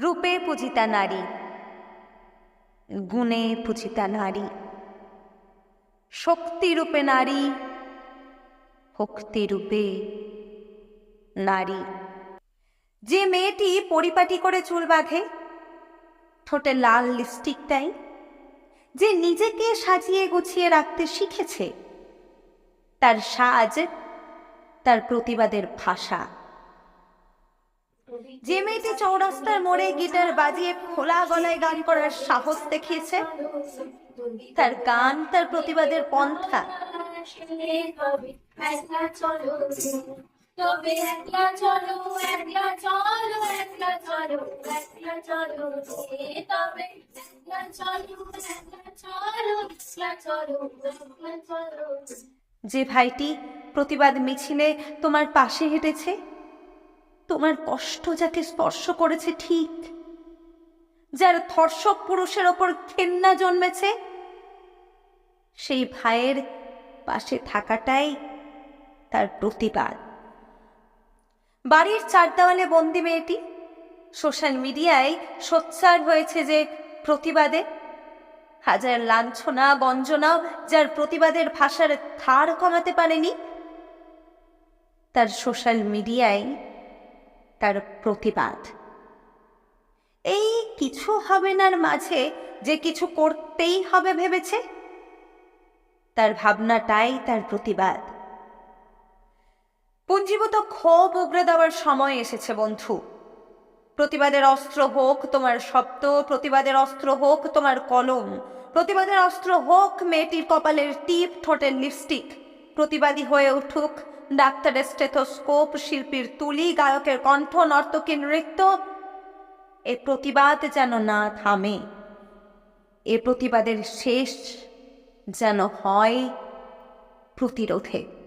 রূপে পূজিতা নারী। গুণে পূজিতা নারী। শক্তিরূপে নারী, ভক্তিরূপে নারী। যে মেয়েটি পরিপাটি করে চুল বাঁধে, ঠোঁটে লাল লিপস্টিকটাই যে নিজেকে সাজিয়ে গুছিয়ে রাখতে শিখেছে, তার সাজ, তার প্রতিবাদের ভাষা। যে মেয়েটি চৌরাস্তার মোড়ে গিটার বাজিয়ে খোলা গলায় গান করার সাহস দেখিয়েছে তার গান তার প্রতিবাদের পন্থা। যে ভাইটি প্রতিবাদ মিছিলে তোমার পাশে হেঁটেছে তোমার কষ্ট যাকে স্পর্শ করেছে ঠিক। যার ধর্ষক পুরুষের ওপর ঘেন্না জন্মেছে, সেই ভাইয়ের পাশে থাকাটাই তার প্রতিবাদ। বাড়ির চার দেওয়ালে বন্দি মেয়েটি, সোশ্যাল মিডিয়ায় সোচ্চার হয়েছে যে প্রতিবাদে হাজার লাঞ্ছনা, বঞ্জনা যার প্রতিবাদের ভাষার ধার কমাতে পারেনি, তার সোশ্যাল মিডিয়ায় তার প্রতিবাদ। এই কিছু হবে নার মাঝে, যে কিছু করতেই হবে ভেবেছে? তার ভাবনাটাই তার প্রতিবাদ। পুঞ্জীভূত ক্ষোভ উগড়ে দেওয়ার সময় এসেছে, বন্ধু। প্রতিবাদের অস্ত্র হোক তোমার শব্দ, প্রতিবাদের অস্ত্র হোক তোমার কলম, প্রতিবাদের অস্ত্র হোক মেয়েটির কপালের টিপ, ঠোঁটের লিপস্টিক, প্রতিবাদী হয়ে উঠুক ডাক্তারের স্টেথোস্কোপ, শিল্পীর তুলি, গায়কের কণ্ঠ নর্তকী নৃত্য। এ প্রতিবাদ যেন না থামে এ প্রতিবাদের শেষ যেন হয় প্রতিরোধে।